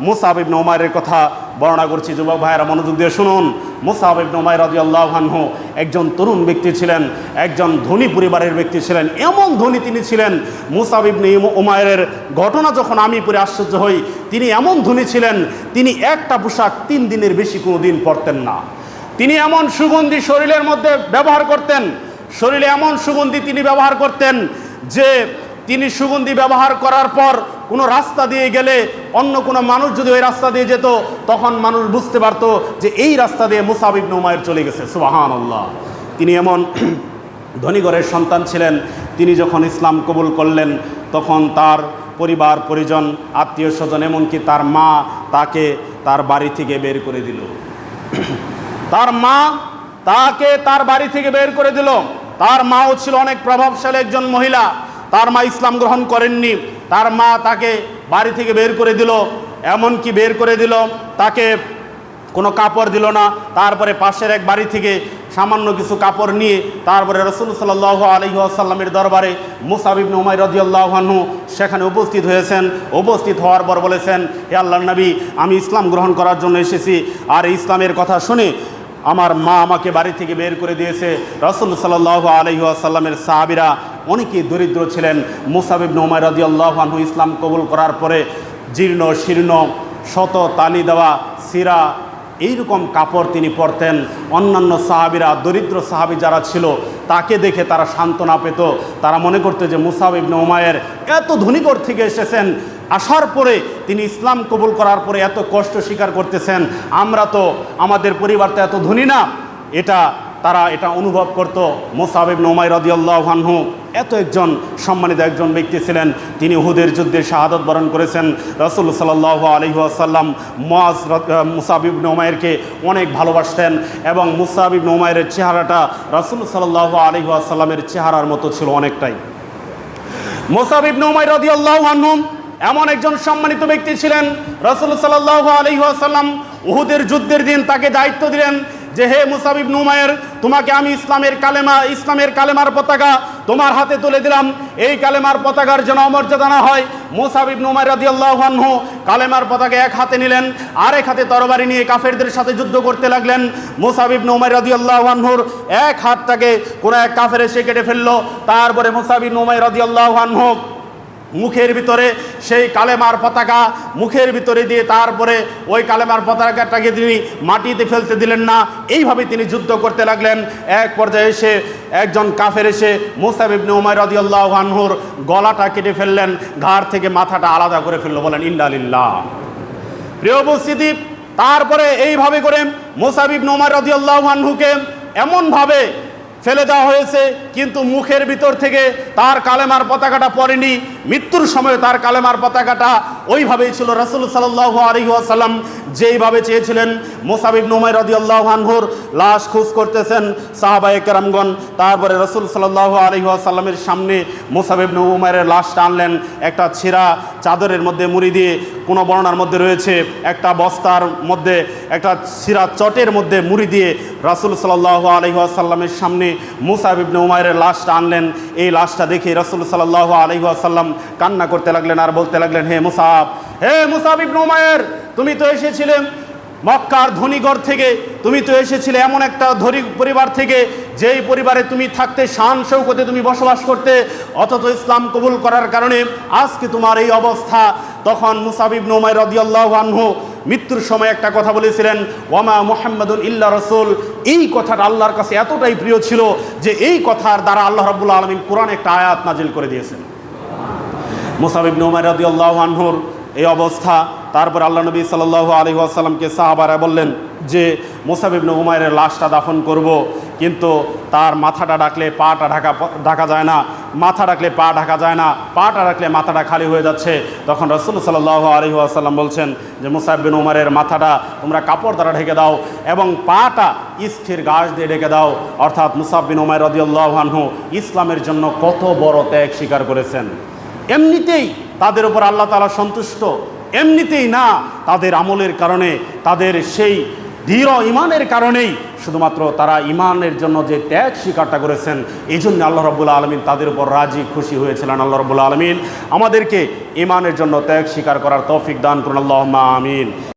মুসাব ইবনে উমায়ের কথা বর্ণনা করছি। যুবক ভাইয়েরা, মনোযোগ দিয়ে শুনুন। মুসাব ইবনে উমায়ের রাদিয়াল্লাহু আনহু একজন তরুণ ব্যক্তি ছিলেন, একজন ধনী পরিবারের ব্যক্তি ছিলেন, এমন ধনী তিনি ছিলেন। মুসাব ইবনে উমায়ের ঘটনা যখন আমি পরে আশ্চর্য হই, তিনি এমন ধনী ছিলেন, তিনি একটা পোশাক তিন দিনের বেশি কোনো দিন পরতেন না। তিনি এমন সুগন্ধি শরীরের মধ্যে ব্যবহার করতেন, শরীরে এমন সুগন্ধি তিনি ব্যবহার করতেন যে তিনি সুগন্ধি ব্যবহার করার পর কোনো রাস্তা দিয়ে গেলে অন্য কোনো মানুষ যদি ওই রাস্তা দিয়ে যেত, তখন মানুষ বুঝতে পারতো যে এই রাস্তা দিয়ে মুসাবিব নোমায়ের চলে গেছে। সুবাহান আল্লাহ তিনি এমন ধনীগড়ের সন্তান ছিলেন। তিনি যখন ইসলাম কবুল করলেন, তখন তার পরিবার, পরিজন, আত্মীয় স্বজন, এমনকি তার মা তাকে তার বাড়ি থেকে বের করে দিল। তার মা তাকে তার বাড়ি থেকে বের করে দিল। তার মাও ছিল অনেক প্রভাবশালী একজন মহিলা। তার মা ইসলাম গ্রহণ করেননি। তার মা তাকে বাড়ি থেকে বের করে দিল, এমনকি বের করে দিল, তাকে কোনো কাপড় দিল না। তারপরে পাশের এক বাড়ি থেকে সামান্য কিছু কাপড় নিয়ে তারপরে রসুল সাল্লাহ আলহিহাসাল্লামের দরবারে মুসাবিব নোমাই রদিয়াল্লাহানহু সেখানে উপস্থিত হয়েছেন। উপস্থিত হওয়ার পর বলেছেন, হে আল্লাহ নবী, আমি ইসলাম গ্রহণ করার জন্য এসেছি। আর ইসলামের কথা শুনে আমার মা আমাকে বাড়ি থেকে বের করে দিয়েছে। রসুল সাল্লাহ আলহিহাসাল্লামের সাহাবিরা অনেকেই দরিদ্র ছিলেন। মুসাবিব নোমাই রদিয়াল্লাহানহু ইসলাম কবুল করার পরে জীর্ণ, শীর্ণ, শত তালি দেওয়া, সিরা, এইরকম কাপড় তিনি পরতেন। অন্যান্য সাহাবিরা, দরিদ্র সাহাবি যারা ছিল, তাকে দেখে তারা সান্ত্বনা পেত। তারা মনে করতো যে মুসাব ইবনে ওমায়ের এত ধনীকর থেকে এসেছেন, আসার পরে তিনি ইসলাম কবুল করার পরে এত কষ্ট স্বীকার করতেছেন, আমরা তো আমাদের পরিবার তো এত ধনী না। এটা তারা, এটা অনুভব করত মোসাবিব নোমাই রদিয়াল্লাহানহু এত একজন সম্মানিত একজন ব্যক্তি ছিলেন। তিনি হুদের যুদ্ধে শাহাদত বরণ করেছেন। রসুল সাল্লাহ আলহিহাসাল্লাম মোয়াজ মুসাবিব নোমায়েরকে অনেক ভালোবাসতেন এবং মুসাবিব নোমায়ের চেহারাটা রসুল সাল্লাহ আলহিহাসাল্লামের চেহারার মতো ছিল অনেকটাই। মোসাবিব নোমাই রদিয়াল্লাহ আনহুম এমন একজন সম্মানিত ব্যক্তি ছিলেন। রসুল সাল্লাহ আলহিহাসাল্লাম উহুদের যুদ্ধের দিন তাকে দায়িত্ব দিলেন যে হে মুসাবিব নুমায়ের তোমাকে আমি ইসলামের কালেমা, ইসলামের কালেমার পতাকা তোমার হাতে তুলে দিলাম। এই কালেমার পতাকার যেন অমর্যাদা না হয় মুসাবিব নুমায় রাদিয়াল্লাহু কালেমার পতাকা এক হাতে নিলেন, আরেক হাতে তরবারি নিয়ে কাফেরদের সাথে যুদ্ধ করতে লাগলেন। মুসাবিব নুমায় রাদিয়াল্লাহুর এক হাতটাকে কোনো এক কাফের এসে কেটে ফেলল। তারপরে মুসাবিব নুমায় রাদিয়াল্লাহু মুখের ভিতরে সেই কালেমার পতাকা, মুখের ভিতরে দিয়ে তারপরে ওই কালেমার পতাকাটাকে তিনি মাটিতে ফেলতে দিলেন না। এইভাবে তিনি যুদ্ধ করতে লাগলেন। এক পর্যায়ে এসে একজন কাফের এসে মুসাবিবনে উমায় রদিয়াল্লাহ আনহুর গলাটা কেটে ফেললেন, ঘাড় থেকে মাথাটা আলাদা করে ফেলল, বলেন ইন্দালিল্লাহ প্রিয় উপস্থিতি, তারপরে এইভাবে করে মোসাবিব নোমার রদিয়াল্লাহ আনহুকে এমনভাবে ফেলে দেওয়া হয়েছে, কিন্তু মুখের ভিতর থেকে তার কালেমার পতাকাটা পড়েনি। মৃত্যুর সময় তার কালেমার পতাকাটা ওইভাবেই ছিল। রসুল সাল্লাহ আলহিহাসাল্লাম যেইভাবে চেয়েছিলেন মোসাবিব নোমাই রদি আনহুর লাশ খুঁজ করতেছেন সাহাবায়ে কেরামগণ। তারপরে রসুল সাল্লাহ আলহিহাসাল্লামের সামনে মোসাবিব নোমাইয়ের লাশটা আনলেন। একটা ছেঁড়া চাদরের মধ্যে মুড়ি দিয়ে কোনো বর্ণার মধ্যে রয়েছে, একটা বস্তার মধ্যে, একটা সিরা চটের মধ্যে মুড়ি দিয়ে রাসুল সাল্লাহ আলহিহাসাল্লামের সামনে মুসাবিবনে উমায়ের লাশটা আনলেন। এই লাশটা দেখে রাসুল সাল্লাহ আলহিহাসাল্লাম কান্না করতে লাগলেন আর বলতে লাগলেন, হে মুসাব, হে মুসাবিবনে উমায়ের তুমি তো এসেছিলে মক্কার ধনীগড় থেকে তুমি তো এসেছিলে এমন একটা ধনী পরিবার থেকে, যেই পরিবারে তুমি থাকতে শান শৌকতে তুমি বসবাস করতে, অথচ ইসলাম কবুল করার কারণে আজকে তোমার এই অবস্থা। তখন মুসাবিব নোমাই রদিয়াল্লাহ আনহু মৃত্যুর সময় একটা কথা বলেছিলেন, ওয়ামা মোহাম্মদুল ইল্লা রসুল। এই কথাটা আল্লাহর কাছে এতটাই প্রিয় ছিল যে এই কথার দ্বারা আল্লাহ রবুল্লা আলমিন কোরআন একটা আয়াত নাজিল করে দিয়েছেন। মুসাবিব নোমাই রদিয়াল্লাহ আনহুর এই অবস্থা। তারপর আল্লাহ নবী সাল্লাহ আলী আসাল্লামকে সাহাবারা বললেন যে মুসাবিবনে উমায়ের লাশটা দাফন করব, কিন্তু তার মাথাটা ডাকলে পাটা ঢাকা ঢাকা যায় না, মাথা ডাকলে পা ঢাকা যায় না, পাটা ডাকলে মাথাটা খালি হয়ে যাচ্ছে। তখন রসুল সাল্লাহ আলী আসাল্লাম বলছেন যে মুসাইবিন উমারের মাথাটা তোমরা কাপড় দ্বারা ঢেকে দাও এবং পাটা স্থির গাছ দিয়ে ঢেকে দাও। অর্থাৎ মুসাবিন উমায় রদিউল্লাহ আনহু ইসলামের জন্য কত বড় ত্যাগ স্বীকার করেছেন। এমনিতেই তাদের উপর আল্লাহ তালা সন্তুষ্ট। এমনিতেই না, তাদের আমলের কারণে, তাদের সেই দৃঢ় ইমানের কারণেই শুধুমাত্র তারা ইমানের জন্য যে ত্যাগ স্বীকারটা করেছেন এই জন্য আল্লাহ রব্বুল আলমিন তাদের উপর রাজি, খুশি হয়েছিলেন আল্লাহ রব্বুল আলমিন। আমাদেরকে ইমানের জন্য ত্যাগ স্বীকার করার তৌফিক দান করুন আল্লাহ আমিন।